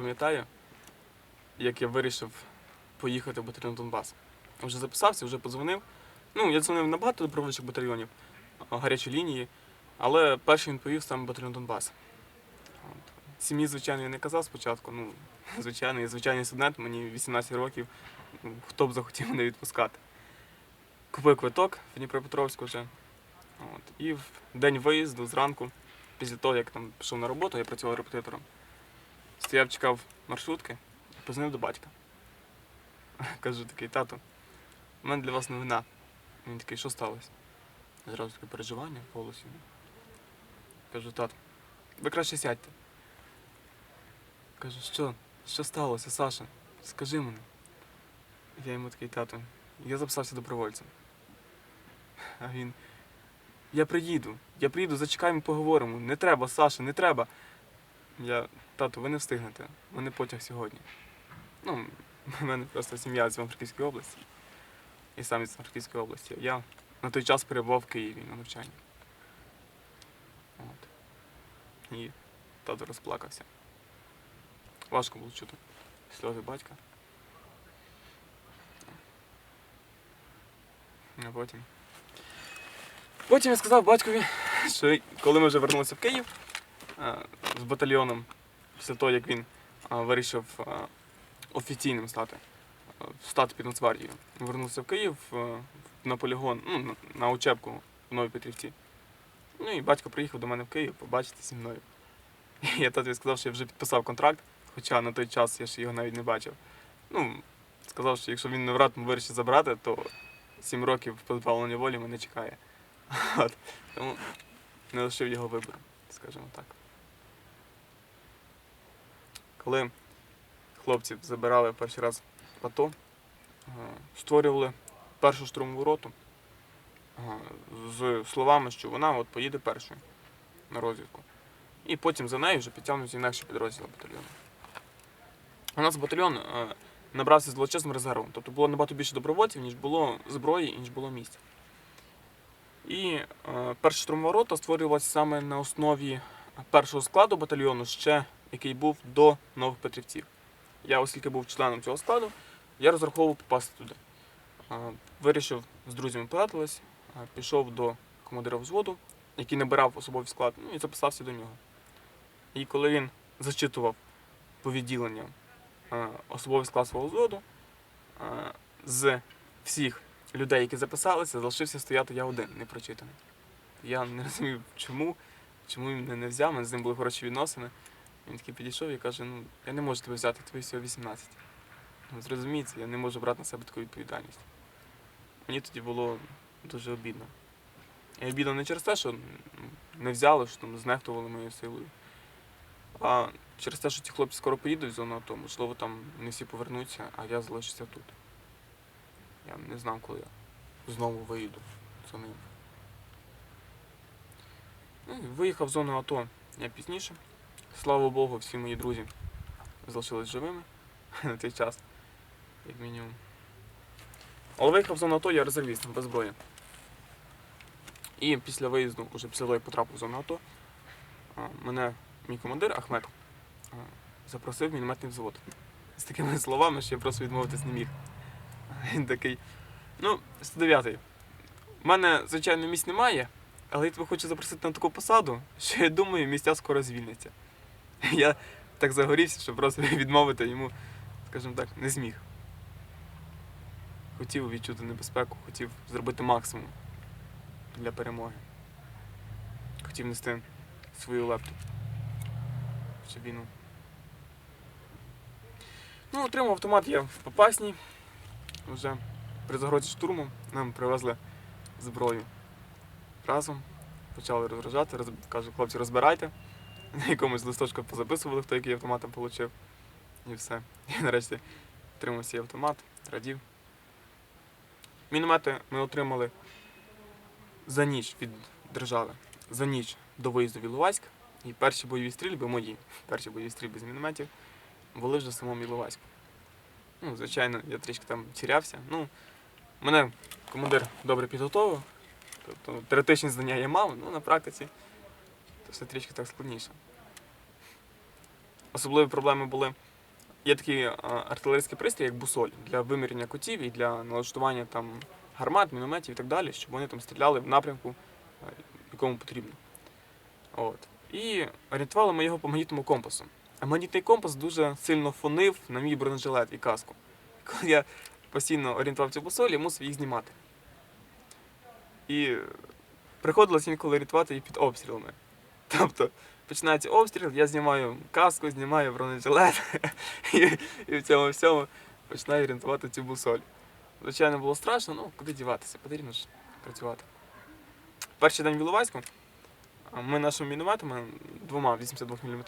пам'ятаю, як я вирішив поїхати в батальйон Донбас. Вже записався, вже подзвонив. Ну, я дзвонив на багато добровольчих батальйонів, гарячі лінії, але перший він повів саме батальйон Донбас. Сім'ї, звичайно, я не казав спочатку. Ну, звичайно, я звичайний студент, мені 18 років, ну, хто б захотів мене відпускати. Купив квиток в Дніпропетровську вже. От. І в день виїзду зранку, після того, як там пішов на роботу, я працював репетитором. Стояв, чекав маршрутки, позвонив до батька. Кажу такий, тато, у мене для вас новина. Він такий, що сталося? Зразу таке переживання в голосі. Кажу, тато, ви краще сядьте. Кажу, що? Що сталося, Саша? Скажи мені. Я йому такий, тато, я записався добровольцем. А він. Я приїду, я приїду, зачекаємо, поговоримо. Не треба, Саша, не треба. Я, тату, ви не встигнете. Мене потяг сьогодні. Ну, в мене просто сім'я з Івано-Франківської області. І сам із Івано-Франківської області. Я на той час перебував в Києві на навчанні. От. І тато розплакався. Важко було чути сльози батька. А потім. Потім я сказав батькові, що коли ми вже вернулися в Київ з батальйоном, після того, як він е, вирішив е, офіційним стати, е, стати під Нацгвардією, вернувся в Київ е, на полігон, ну, на, учебку в Новій Петрівці. Ну і батько приїхав до мене в Київ побачити зі мною. Я татові сказав, що я вже підписав контракт, хоча на той час я ж його навіть не бачив. Ну, сказав, що якщо він невратно вирішить забрати, то 7 років позбавлення волі мене чекає. От. Тому не лишив його вибору, скажімо так. Коли хлопців забирали перший раз в е, створювали першу штурмову роту е, з словами, що вона от поїде першою на розвідку. І потім за нею вже підтягнуться інакші підрозділи батальйону. У нас батальйон е, набрався з величезним резервом. Тобто було набагато більше добровольців, ніж було зброї, ніж було місць. І перша штурмова рота створювалася саме на основі першого складу батальйону, ще який був до нових Петрівців. Я, оскільки був членом цього складу, я розраховував попасти туди. Вирішив з друзями порадились, е, пішов до командира взводу, який набирав особовий склад, ну і записався до нього. І коли він зачитував по відділенням особовий склад свого взводу, з всіх людей, які записалися, залишився стояти я один, не прочитаний. Я не розумів, чому, чому він мене не взяв, мене з ним були хороші відносини. Він такий підійшов і каже, ну, я не можу тебе взяти, тобі всього 18. Ну, зрозуміється, я не можу брати на себе таку відповідальність. Мені тоді було дуже обідно. І обідно не через те, що не взяли, що там знехтували моєю силою. А через те, що ці хлопці скоро поїдуть в зону АТО, можливо, там не всі повернуться, а я залишуся тут. Я не знав, коли я знову виїду за ним. Ну, виїхав в зону АТО я пізніше. Слава Богу, всі мої друзі залишились живими на той час, як мінімум. Але виїхав зону АТО я резервістом без зброї. І після виїзду, уже після того, як потрапив в зону АТО, мене мій командир Ахмед запросив мінометний взвод. З такими словами, що я просто відмовитись не міг. Він такий. Ну, 109-й. У мене, звичайно, місць немає, але я тебе хочу запросити на таку посаду, що я думаю, місця скоро звільняться. Я так загорівся, що просто відмовити йому, скажімо так, не зміг. Хотів відчути небезпеку, хотів зробити максимум для перемоги. Хотів нести свою лепту. в цю війну. Ну, отримав автомат я в Попасній. Вже при загрозі штурму нам привезли зброю. Разом почали розгружати, роз... хлопці, розбирайте. На якомусь листочку позаписували, хто який автомат там отримав. І все. І нарешті отримав свій автомат, радів. Міномети ми отримали за ніч від держави, за ніч до виїзду в Іловайськ. І перші бойові стрільби мої, перші бойові стрільби з мінометів, були вже в самому Іловайську. Ну, звичайно, я трішки там тірявся. Ну, мене командир добре підготовив. Тобто теоретичні знання я мав, ну на практиці все трішки так складніше. Особливі проблеми були є такий артилерійський пристрій, як бусоль, для виміряння кутів і для налаштування там гармат, мінометів і так далі, щоб вони там стріляли в напрямку, е, якому потрібно. От. І орієнтували ми його по магнітному компасу. А магнітний компас дуже сильно фонив на мій бронежилет і каску. Коли я постійно орієнтував цю бусоль, я мусив їх знімати. І приходилось інколи орієнтувати її під обстрілами. Тобто починається обстріл, я знімаю каску, знімаю бронежилет і, і в цьому всьому починаю орієнтувати цю бусоль. Звичайно, було страшно, ну куди діватися, потрібно ж працювати. Перший день в Іловайську ми нашими мінометами двома 82 мм.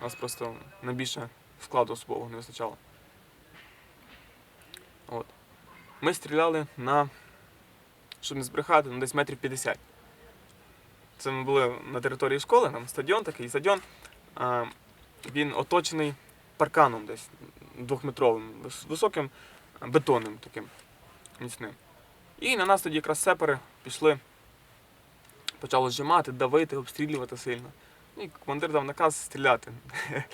У нас просто на більше складу особового не вистачало. От. Ми стріляли на, щоб не збрехати, ну, десь метрів 50. Це ми були на території школи, там стадіон такий, стадіон. Він оточений парканом десь двохметровим, високим а, бетонним таким міцним. І на нас тоді якраз сепари пішли, почали зжимати, давити, обстрілювати сильно. І командир дав наказ стріляти.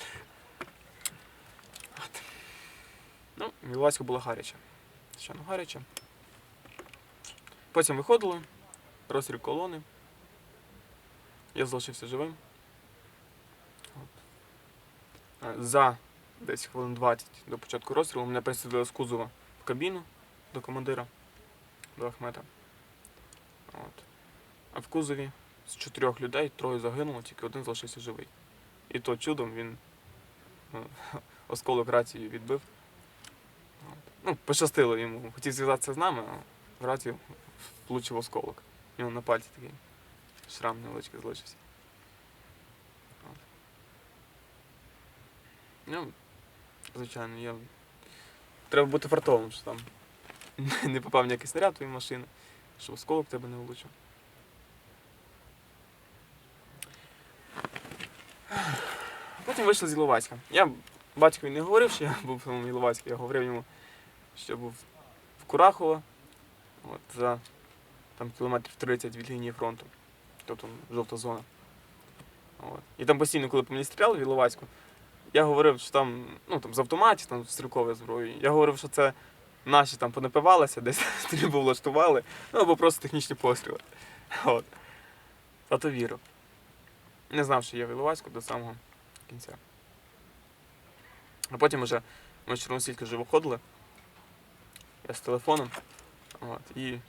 Ну, в Іловайську було гаряче. Звичайно, гаряче. Потім виходили, розстріл колони. Я залишився живим. От. Е, За десь хвилин 20 до початку розстрілу мене присадили з кузова в кабіну до командира, до Ахмета. От. А в кузові з чотирьох людей троє загинуло, тільки один залишився живий. І то чудом він ну, осколок рації відбив. От. Ну, пощастило йому. Хотів зв'язатися з нами, а в рацію влучив осколок. У нього на пальці такий шрам невеличкий залишився. От. Ну, звичайно, я. Треба бути фартовим, що там не попав ніякий снаряд в твою машину, що осколок тебе не влучив. Потім вийшли з Іловайська. Я батькові не говорив, що я був в самому Іловайську, я говорив йому, що був в Курахово, от, за там, кілометрів 30 від лінії фронту. Тобто жовта зона. От. І там постійно, коли по мені стріляли в Іловайську, я говорив, що там, ну, там з автоматів, там з стрілковою зброєю. Я говорив, що це наші там понапивалися, десь стрільбу влаштували, ну або просто технічні постріли. От. Тато вірив. Не знав, що я в Іловайську до самого кінця. А потім вже ми з Чорносільки вже виходили. Я з телефоном. От, і е,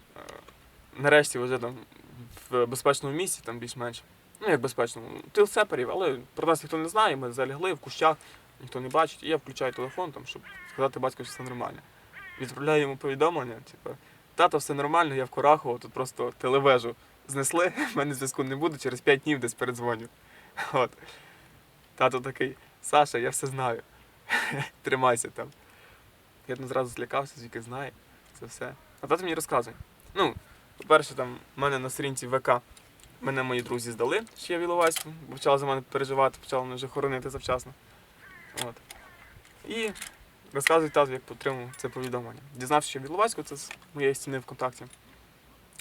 нарешті вже там в безпечному місці, там більш-менш. Ну, як безпечному, тил сеперів, але про нас ніхто не знає, ми залягли в кущах, ніхто не бачить, і я включаю телефон, там, щоб сказати батьку, що все нормально. Відправляю йому повідомлення, типу, тато, все нормально, я в Корахово, тут просто телевежу знесли, в мене зв'язку не буде, через 5 днів десь передзвоню. От. Тато такий, Саша, я все знаю. Тримайся там. Я зразу злякався, звідки знає це все. А тато мені розказує. Ну, по-перше, там в мене на сторінці ВК мене мої друзі здали, що я в Іловайську, бо почали за мене переживати, почали мене вже хоронити завчасно. От. І розказують тату, як отримав це повідомлення. Дізнався, що в Іловайську це з моєї стіни ВКонтакті.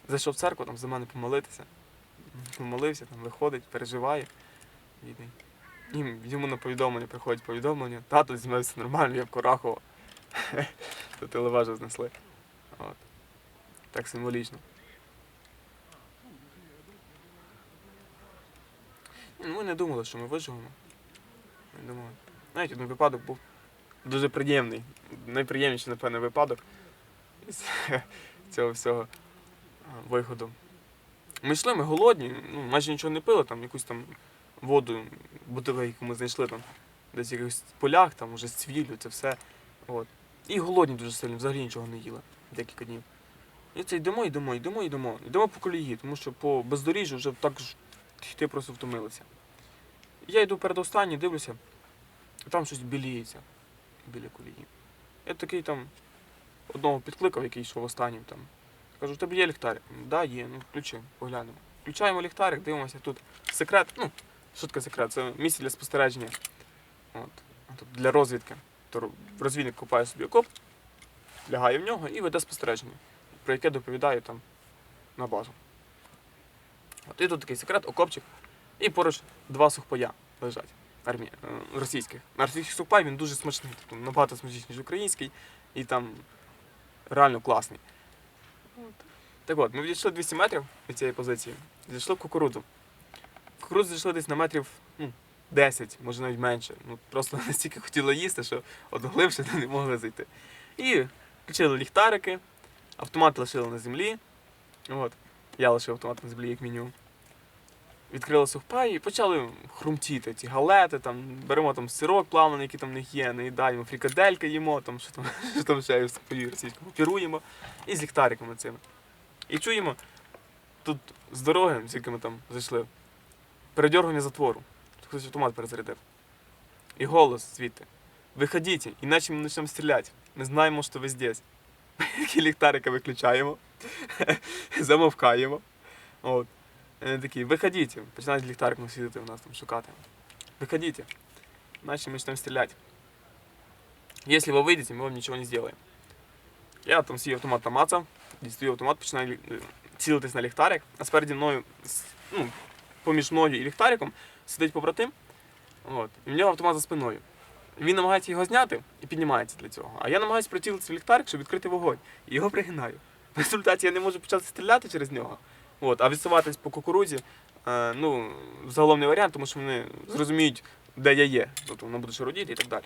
Зайшов в церкву там за мене помолитися. Помолився, там виходить, переживає. Бідний. І йому на повідомлення приходять повідомлення. Тато зі мною все нормально, я в Корахово. До телевежу знесли. От. Так символічно. Ну, Ми не думали, що ми виживемо. Не думали. Навіть один випадок був дуже приємний. Найприємніший, напевне, випадок із цього всього виходу. Ми йшли, ми голодні, ну, майже нічого не пили, там якусь там воду, бутилку, яку ми знайшли там, десь в якихось полях, там уже з цвіллю, це все. От. І голодні дуже сильно, взагалі нічого не їли декілька днів. І це йдемо, йдемо, йдемо, йдемо. Йдемо по колії, тому що по бездоріжжю вже так йти просто втомилися. Я йду передостанній, дивлюся, там щось біліється біля колії. Я такий там одного підкликав, який йшов останнім там. Кажу, у тебе є ліхтарик? Да, є, ну включи, поглянемо. Включаємо ліхтарик, дивимося тут секрет. Ну, що таке секрет? Це місце для спостереження. От. Тут для розвідки. То розвідник копає собі окоп, лягає в нього і веде спостереження, про яке доповідає там на базу. От і тут такий секрет, окопчик, і поруч два сухпая лежать. армії е, російських. На російський сухпай він дуже смачний, тобто набагато смачніший, ніж український, і там реально класний. От. Так от, ми відійшли 200 метрів від цієї позиції, зійшли в кукурудзу. Кукурудзу зійшли десь на метрів ну, 10, може навіть менше. Ну, просто настільки хотіло їсти, що от глибше не могли зайти. І включили ліхтарики, автомат лишили на землі. От. Я лишив автомат на землі, як мінімум. Відкрили сухпай і почали хрумтіти ці галети, там, беремо там сирок плавлений, який там в них є, наїдаємо, фрікаделька їмо, там, що там, що там ще є російському, піруємо і з ліхтариками цими. І чуємо, тут з дороги, звідки ми там зайшли, передьоргання затвору. Хтось автомат перезарядив. І голос звідти. Виходіть, іначе ми почнемо стріляти. Ми знаємо, що ви здесь. Ліхтарика виключаємо, замовкаємо. От. І Вони такі, виходіть, починають ліхтариком світити в нас там шукати. Виходіть, иначе мы начнем стрелять. Если вы выйдете, мы вам ничего не сделаем. Я там свій автомат намацав, дістаю автомат, починаю лі- е, цілитись на ліхтарик, а спереді мною, с- ну, поміж мною і ліхтариком сидить побратим, от, і в нього автомат за спиною. Він намагається його зняти і піднімається для цього. А я намагаюся прицілитися в ліхтарик, щоб відкрити вогонь. І його пригинаю. В результаті я не можу почати стріляти через нього. От, а відсуватись по кукурудзі, е, ну, загалом не варіант, тому що вони зрозуміють, де я є. Тобто воно буде шарудіти і так далі.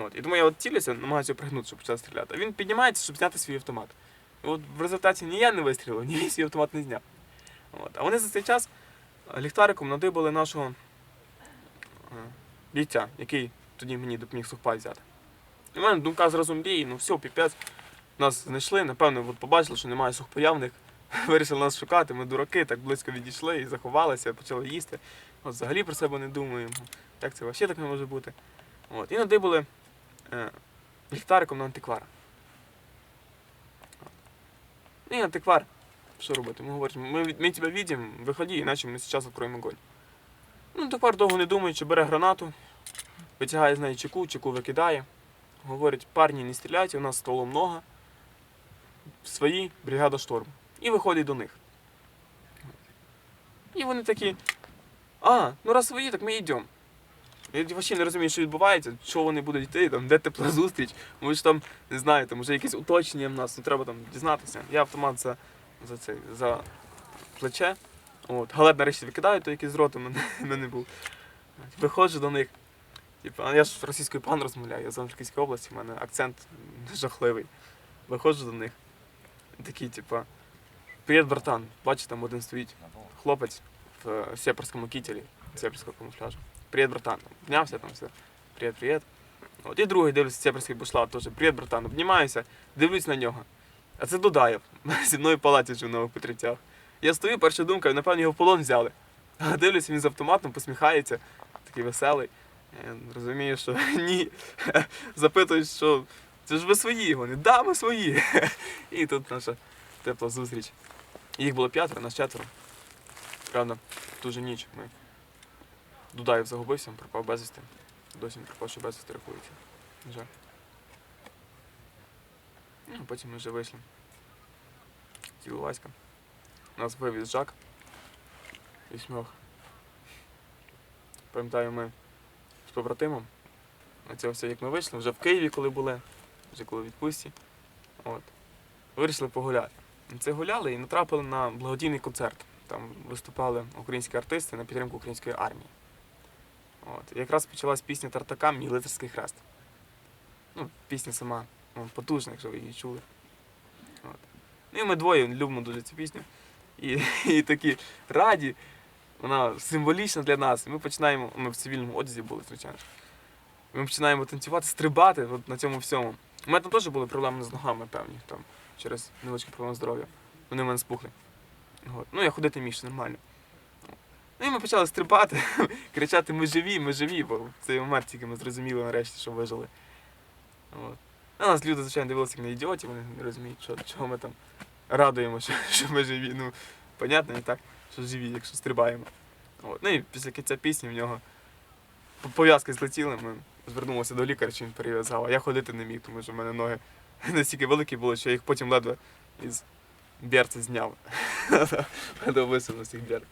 От. І тому я от цілюся, намагаюся пригнути, щоб почати стріляти. А він піднімається, щоб зняти свій автомат. І от в результаті ні я не вистрілив, ні свій автомат не зняв. От. А вони за цей час ліхтариком надибали нашого е, бійця, який тоді мені допоміг сухпай взяти. І в мене думка зразу мрії, ну все, піпець. Нас знайшли, напевно, от побачили, що немає сухпая в них. Вирішили нас шукати, ми дураки, так близько відійшли і заховалися, почали їсти. От взагалі про себе не думаємо. Як це взагалі так не може бути? От. І надибали е, ліхтариком на антиквара. І антиквар, що робити? Ми говоримо, ми, ми тебе бачимо, виходи, іначе ми зараз відкроємо огонь. Ну, антиквар довго не думаючи, бере гранату, витягає з неї чеку, чеку викидає. Говорить, парні, не стріляйте, у нас стволом много. Свої, бригада шторм. І виходить до них. І вони такі. А, ну раз свої, так ми йдемо. Я взагалі не розумію, що відбувається, що вони будуть йти, там, де тепла зустріч. Може там, не знаю, там вже якесь уточнення в нас, ну треба там дізнатися. Я автомат за, за, цей, за плече. От. Галет нарешті викидаю, той який з роту мене, мене був. Виходжу до них. Типу, а я ж російською пан розмовляю, я з Івано-Франківської області, в мене акцент жахливий. Виходжу до них. Такий, типа, привіт, братан. Бачиш, там один стоїть хлопець в сепарському кітелі, сепарського камуфляжу. Привіт, братан. Обнявся там все. Привіт, привіт. От і другий дивлюся, сепарський бушлат теж. Привіт, братан. Обнімаюся, дивлюсь на нього. А це Дудаєв. Зі мною в палаті жив нових Петрівцях. Я стою, перша думка, напевно, його в полон взяли. А дивлюся, він з автоматом посміхається, такий веселий. Я розумію, що ні. Запитують, що це ж ви свої вони. Да, ми свої. І тут наша тепла зустріч. Їх було п'ятеро, нас четверо. Правда, ту же ніч ми. Дудаєв загубився, пропав безвісти. Досі не пропав, що безвісти рахується. Жаль. Ну, потім ми вже вийшли. Тіло Васька. Нас вивіз Жак. Вісьмьох. Пам'ятаю, ми з побратимом. Цього все, як ми вийшли, вже в Києві, коли були, вже коли відпустці. От. Вирішили погуляти. Це гуляли і натрапили на благодійний концерт. Там виступали українські артисти на підтримку української армії. От. І якраз почалась пісня Тартака Мій лицарський хрест. Ну, пісня сама потужна, якщо ви її чули. От. Ну і ми двоє любимо дуже цю пісню. І, і такі раді, вона символічна для нас. І ми починаємо, ми в цивільному одязі були, звичайно. Ми починаємо танцювати, стрибати от на цьому всьому. У мене там теж були проблеми з ногами певні, там, через невеличкі проблеми здоров'я. Вони в мене спухли. От. Ну, я ходити міг ще нормально. Ну і ми почали стрибати, кричати Ми живі, ми живі, бо в цей момент тільки ми зрозуміли нарешті, що вижили. От. А нас люди, звичайно, дивилися як на ідіотів, вони не розуміють, що, чого ми там радуємо, що, що ми живі. Ну, понятно, не так, що живі, якщо стрибаємо. От. Ну і після кінця пісні в нього пов'язки злетіли, ми звернулися до лікаря, чи він перев'язав, я ходити не міг, тому що в мене ноги настільки великі були, що я їх потім ледве із берця зняв. Ледве висунув з цих берт.